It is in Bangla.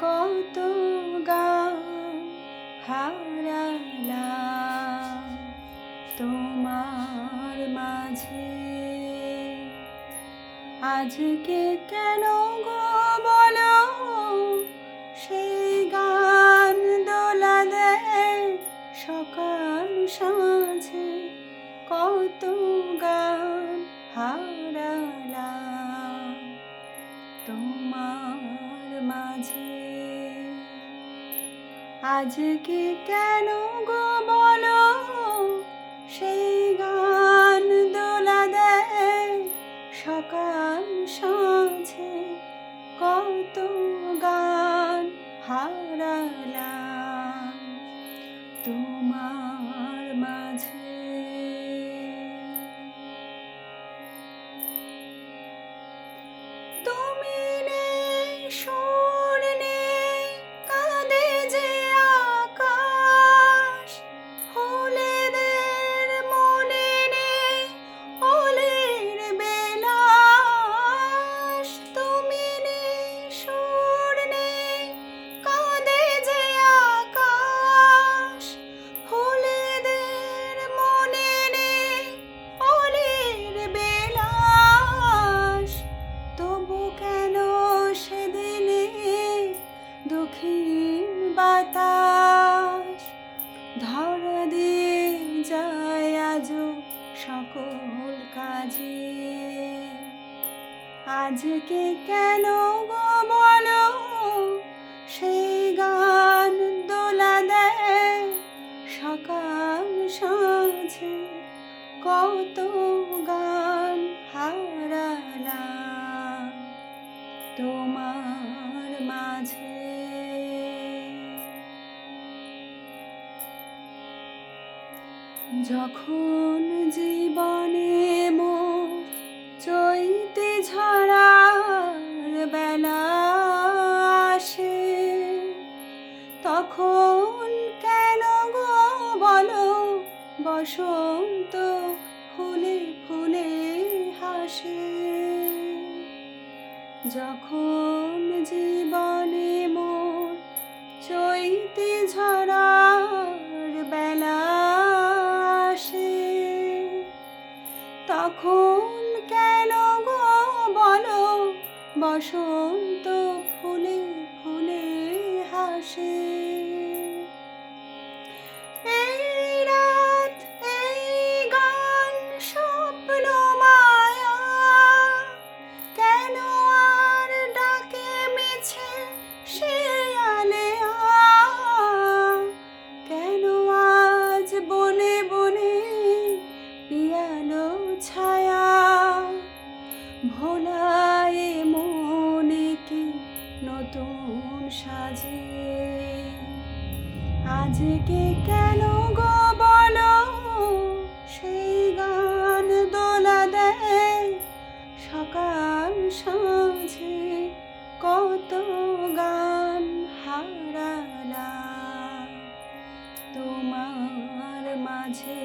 কত তোমার মাঝে আজকে কেন গো বলো সেই গান দোলা দেয় সকাল সাঁঝে কত গান হারালাম তোমার মাঝে আজকে কেন গো বলো? সেই গান দোলা দেয় সকাল সাঁঝে। কত গান হারালাম। তোমার ধরা দিয়ে যায় আজও সকল কাজে। আজকে কেন গো সেই গান দোলা দেয় সকাল সাঁঝে। কত গান হারালাম তোমার মাঝে। যখন জীবনে মো চৈতে ঝরার বেলা আসে, তখন কেন গো বলো? বসন্ত ফুলে ফুলে হাসে। যখন জীবনে মোর তখন কেন গো বলো? বসন্ত ফুলে ফুলে হাসে। আজকে কেন গো বলো? সেই গান দোলা দেয় সকাল সাঁঝে কত গান হারালা তোমার মাঝে